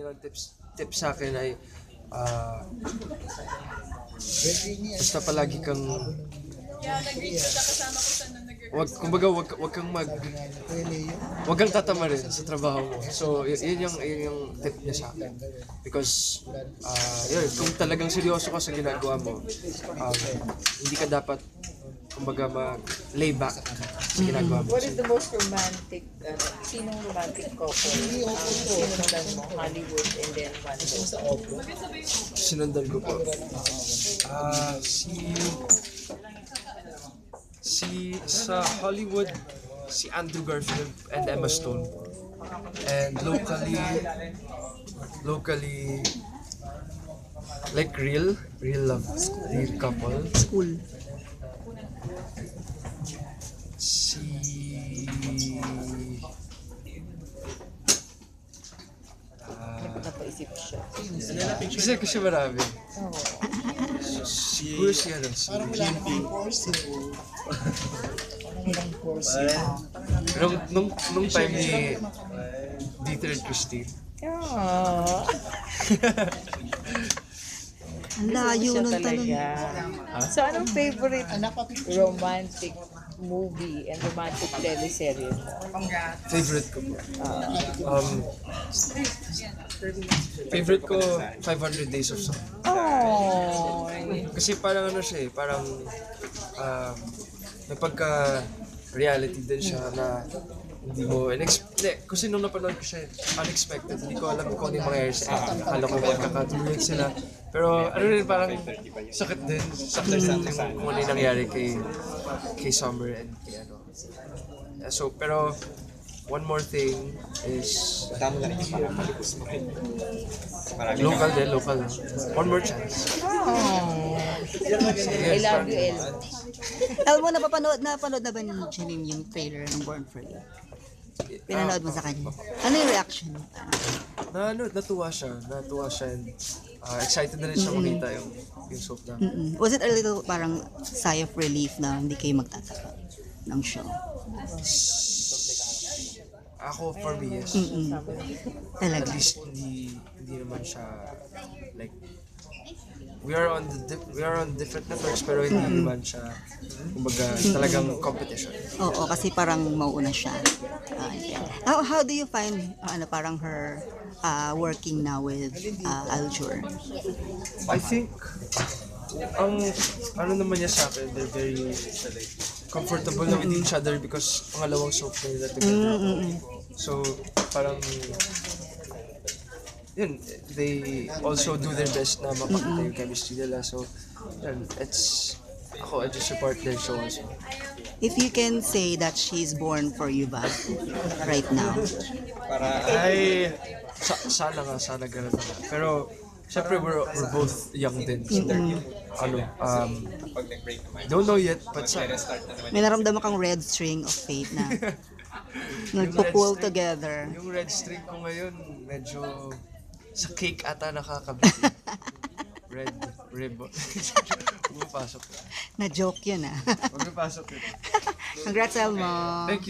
niya tips, tips sa akin ay ah, basta palagi kang Kaya nag-reach siya kasama ko nag wag kumbaga wag, wag kang mag wag kang tatama rin sa trabaho mo. So y- yun yung yun yung tip niya sa akin. Because ah yun, kung talagang seryoso ka sa ginagawa mo, um, hindi ka dapat kumbaga mag lay back sa ginagawa mo. What is the most romantic, uh, sinong romantic couple? Uh, sinundan mo? Hollywood and then one. Sinundan ko po. Ah, si sa Hollywood si Andrew Garfield and Emma Stone. And locally locally like real real love real couple School. si Ah, Napaisip siya. kasi kasi marami. Oh. Siguro si ano, si Nung, nung, nung time ni Dieter and Christine, Ah. Ang layo ng tanong. talaga. So, anong favorite romantic movie and romantic teleserye mo? favorite ko po. Um, favorite ko 500 Days of Summer. Oh. Kasi parang ano siya eh, parang um, may pagka reality din siya na hindi mo in-expect. Kasi nung napanood ko siya, unexpected. Hindi ko alam kung ano yung mangyayari sa end. Akala ko magkakatulad sila. Pero ano rin parang sakit din. Sakit din yung kung ano yung nangyari kay, kay Summer and kay ano. So, pero one more thing is local din, local. One more chance. Oh. I love you, El. Alam mo, napapanood, napanood na ba ni Janine yung trailer ng Born For You? Pinanood mo sa kanya. Ano yung reaction niya? Na ano, natuwa siya. Natuwa siya and ah, excited na rin siya makita yung, yung soap namin. Mm-mm. Was it a little parang sigh of relief na hindi kayo magtataka ng show? Ako, for me, yes. Mm-mm. At Talaga. least hindi hindi naman siya like we are on the di- we are on different networks pero hindi naman siya kumbaga talagang competition. Oo, kasi parang mauuna siya. Ah, yeah. how, how do you find uh, ano parang her uh, working now with uh, Aljur? I think ang ano naman niya sa akin, they're very comfortable na with each other because pangalawang soap na nila together. So, parang yun, they also do their best na mapakita yung chemistry nila. So, yun, it's, ako, I just support their show also. If you can say that she's born for you ba right now? Ay, sa, sana nga, sana ganun na. Pero, syempre, we're, we're both young din. So, ano, um, don't know yet, but sa, May naramdaman kang red string of fate na nagpo-pull together. yung red string ko ngayon, medyo sa cake ata nakakabit. red ribbon. Pumapasok. Na joke yun ah. Pumapasok yun. Congrats Elmo. Thank you.